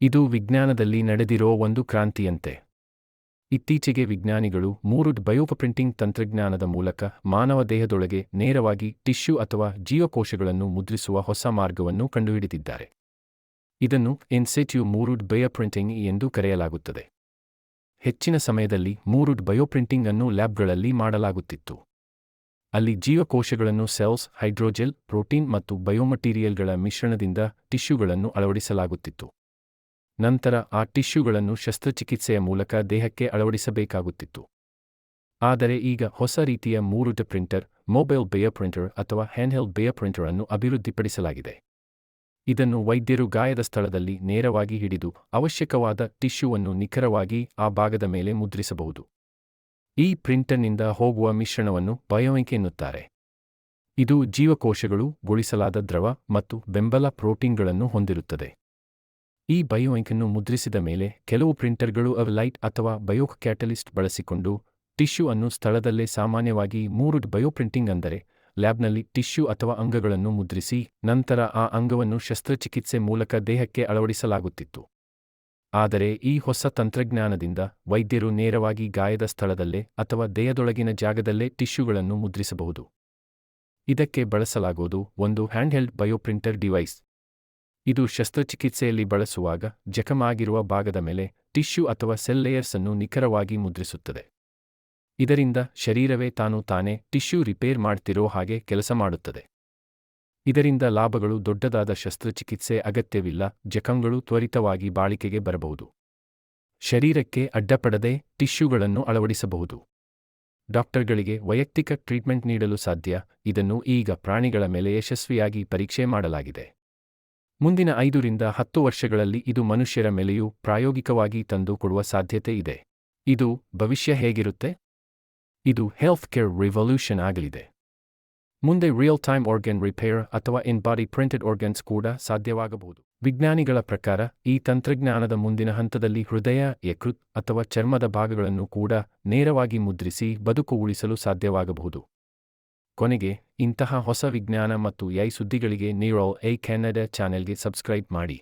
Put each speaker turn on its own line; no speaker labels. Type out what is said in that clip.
ಇದು ವಿಜ್ಞಾನದಲ್ಲಿ ನಡೆದಿರೋ ಒಂದು ಕ್ರಾಂತಿಯಂತೆ. ಇತ್ತೀಚೆಗೆ ವಿಜ್ಞಾನಿಗಳು ಮೂರು ಬಯೋಪ್ರಿಂಟಿಂಗ್ ತಂತ್ರಜ್ಞಾನದ ಮೂಲಕ ಮಾನವ ದೇಹದೊಳಗೆ ನೇರವಾಗಿ ಟಿಶ್ಯೂ ಅಥವಾ ಜೀವಕೋಶಗಳನ್ನು ಮುದ್ರಿಸುವ ಹೊಸ ಮಾರ್ಗವನ್ನು ಕಂಡುಹಿಡಿದಿದ್ದಾರೆ. ಇದನ್ನು ಇನ್ಸೆಟ್ಯೂ ಮೂರುಡ್ ಬಯೋಪ್ರಿಂಟಿಂಗ್ ಎಂದು ಕರೆಯಲಾಗುತ್ತದೆ. ಹೆಚ್ಚಿನ ಸಮಯದಲ್ಲಿ ಮೂರುಡ್ ಬಯೋಪ್ರಿಂಟಿಂಗ್ ಅನ್ನು ಲ್ಯಾಬ್ಗಳಲ್ಲಿ ಮಾಡಲಾಗುತ್ತಿತ್ತು. ಅಲ್ಲಿ ಜೀವಕೋಶಗಳನ್ನು ಸೆಲ್ಸ್, ಹೈಡ್ರೋಜೆಲ್, ಪ್ರೋಟೀನ್ ಮತ್ತು ಬಯೋಮಟೀರಿಯಲ್ಗಳ ಮಿಶ್ರಣದಿಂದ ಟಿಶ್ಯೂಗಳನ್ನು ಅಳವಡಿಸಲಾಗುತ್ತಿತ್ತು. ನಂತರ ಆ ಟಿಶ್ಯೂಗಳನ್ನು ಶಸ್ತ್ರಚಿಕಿತ್ಸೆಯ ಮೂಲಕ ದೇಹಕ್ಕೆ ಅಳವಡಿಸಬೇಕಾಗುತ್ತಿತ್ತು. ಆದರೆ ಈಗ ಹೊಸ ರೀತಿಯ ಮೂರುಟ ಪ್ರಿಂಟರ್, ಮೊಬೈಲ್ ಬೇಯ ಪ್ರಿಂಟರ್ ಅಥವಾ ಹ್ಯಾಂಡ್ಹೆಲ್ ಬೇಯ ಪ್ರಿಂಟರ್ ಅನ್ನು ಅಭಿವೃದ್ಧಿಪಡಿಸಲಾಗಿದೆ. ಇದನ್ನು ವೈದ್ಯರು ಗಾಯದ ಸ್ಥಳದಲ್ಲಿ ನೇರವಾಗಿ ಹಿಡಿದು ಅವಶ್ಯಕವಾದ ಟಿಶ್ಯೂವನ್ನು ನಿಖರವಾಗಿ ಆ ಭಾಗದ ಮೇಲೆ ಮುದ್ರಿಸಬಹುದು. ಈ ಪ್ರಿಂಟರ್ನಿಂದ ಹೋಗುವ ಮಿಶ್ರಣವನ್ನು ಬಯೋಯಿಂಕ್ ಎನ್ನುತ್ತಾರೆ. ಇದು ಜೀವಕೋಶಗಳು ಗೊಳಿಸಲಾದ ದ್ರವ ಮತ್ತು ಬೆಂಬಲ ಪ್ರೋಟೀನ್ಗಳನ್ನು ಹೊಂದಿರುತ್ತದೆ. ಈ ಬಯೋಇಂಕನ್ನು ಮುದ್ರಿಸಿದ ಮೇಲೆ ಕೆಲವು ಪ್ರಿಂಟರ್ಗಳು ಅವ್ ಲೈಟ್ ಅಥವಾ ಬಯೋಕ್ ಕ್ಯಾಟಲಿಸ್ಟ್ ಬಳಸಿಕೊಂಡು ಟಿಶ್ಯೂ ಅನ್ನು ಸ್ಥಳದಲ್ಲೇ ಸಾಮಾನ್ಯವಾಗಿ ಮೂರು ಬಯೋಪ್ರಿಂಟಿಂಗ್ ಅಂದರೆ ಲ್ಯಾಬ್ನಲ್ಲಿ ಟಿಶ್ಯೂ ಅಥವಾ ಅಂಗಗಳನ್ನು ಮುದ್ರಿಸಿ ನಂತರ ಆ ಅಂಗವನ್ನು ಶಸ್ತ್ರಚಿಕಿತ್ಸೆ ಮೂಲಕ ದೇಹಕ್ಕೆ ಅಳವಡಿಸಲಾಗುತ್ತಿತ್ತು. ಆದರೆ ಈ ಹೊಸ ತಂತ್ರಜ್ಞಾನದಿಂದ ವೈದ್ಯರು ನೇರವಾಗಿ ಗಾಯದ ಸ್ಥಳದಲ್ಲೇ ಅಥವಾ ದೇಹದೊಳಗಿನ ಜಾಗದಲ್ಲೇ ಟಿಶ್ಯೂಗಳನ್ನು ಮುದ್ರಿಸಬಹುದು. ಇದಕ್ಕೆ ಬಳಸಲಾಗುವುದು ಒಂದು ಹ್ಯಾಂಡ್ಹೆಲ್ಡ್ ಬಯೋಪ್ರಿಂಟರ್ ಡಿವೈಸ್. ಇದು ಶಸ್ತ್ರಚಿಕಿತ್ಸೆಯಲ್ಲಿ ಬಳಸುವಾಗ ಜಖಮಾಗಿರುವ ಭಾಗದ ಮೇಲೆ ಟಿಶ್ಯೂ ಅಥವಾ ಸೆಲ್ ಲೇಯರ್ಸ್ ಅನ್ನು ನಿಖರವಾಗಿ ಮುದ್ರಿಸುತ್ತದೆ. ಇದರಿಂದ ಶರೀರವೇ ತಾನು ತಾನೇ ಟಿಶ್ಯೂ ರಿಪೇರ್ ಮಾಡ್ತಿರೋ ಹಾಗೆ ಕೆಲಸ ಮಾಡುತ್ತದೆ. ಇದರಿಂದ ಲಾಭಗಳು ದೊಡ್ಡದಾದ ಶಸ್ತ್ರಚಿಕಿತ್ಸೆ ಅಗತ್ಯವಿಲ್ಲ, ಜಖಂಗಳು ತ್ವರಿತವಾಗಿ ಬಾಳಿಕೆಗೆ ಬರಬಹುದು. ಶರೀರಕ್ಕೆ ಅಡ್ಡಪಡದೆ ಟಿಶ್ಯೂಗಳನ್ನು ಅಳವಡಿಸಬಹುದು. ಡಾಕ್ಟರ್ಗಳಿಗೆ ವೈಯಕ್ತಿಕ ಟ್ರೀಟ್ಮೆಂಟ್ ನೀಡಲು ಸಾಧ್ಯ, ಇದನ್ನು ಈಗ ಪ್ರಾಣಿಗಳ ಮೇಲೆ ಯಶಸ್ವಿಯಾಗಿ ಪರೀಕ್ಷೆ ಮಾಡಲಾಗಿದೆ. ಮುಂದಿನ ಐದರಿಂದ ಹತ್ತು ವರ್ಷಗಳಲ್ಲಿ ಇದು ಮನುಷ್ಯರ ಮೇಲೆಯೂ ಪ್ರಾಯೋಗಿಕವಾಗಿ ತಂದು ಕೊಡುವ ಸಾಧ್ಯತೆ ಇದೆ. ಇದು ಭವಿಷ್ಯ ಹೇಗಿರುತ್ತೆ? ಇದು ಹೆಲ್ತ್ ಕೇರ್ ರಿವಲ್ಯೂಷನ್ ಆಗಲಿದೆ. ಮುಂದೆ ರಿಯಲ್ ಟೈಮ್ ಆರ್ಗನ್ ರಿಪೇರ್ ಅಥವಾ ಇನ್ ಬಾಡಿ ಪ್ರಿಂಟೆಡ್ ಆರ್ಗನ್ಸ್ ಕೂಡ ಸಾಧ್ಯವಾಗಬಹುದು. ವಿಜ್ಞಾನಿಗಳ ಪ್ರಕಾರ ಈ ತಂತ್ರಜ್ಞಾನದ ಮುಂದಿನ ಹಂತದಲ್ಲಿ ಹೃದಯ, ಯಕೃತ್ ಅಥವಾ ಚರ್ಮದ ಭಾಗಗಳನ್ನು ಕೂಡ ನೇರವಾಗಿ ಮುದ್ರಿಸಿ ಬದುಕು ಉಳಿಸಲು ಸಾಧ್ಯವಾಗಬಹುದು. ಕೊನೆಗೆ ಇಂತಹ ಹೊಸ ವಿಜ್ಞಾನ ಮತ್ತು ಯೈ ಸುದ್ದಿಗಳಿಗೆ ನೀರೋ ಎ ಕೆನಡಾ ಚಾನೆಲ್ಗೆ ಸಬ್ಸ್ಕ್ರೈಬ್ ಮಾಡಿ.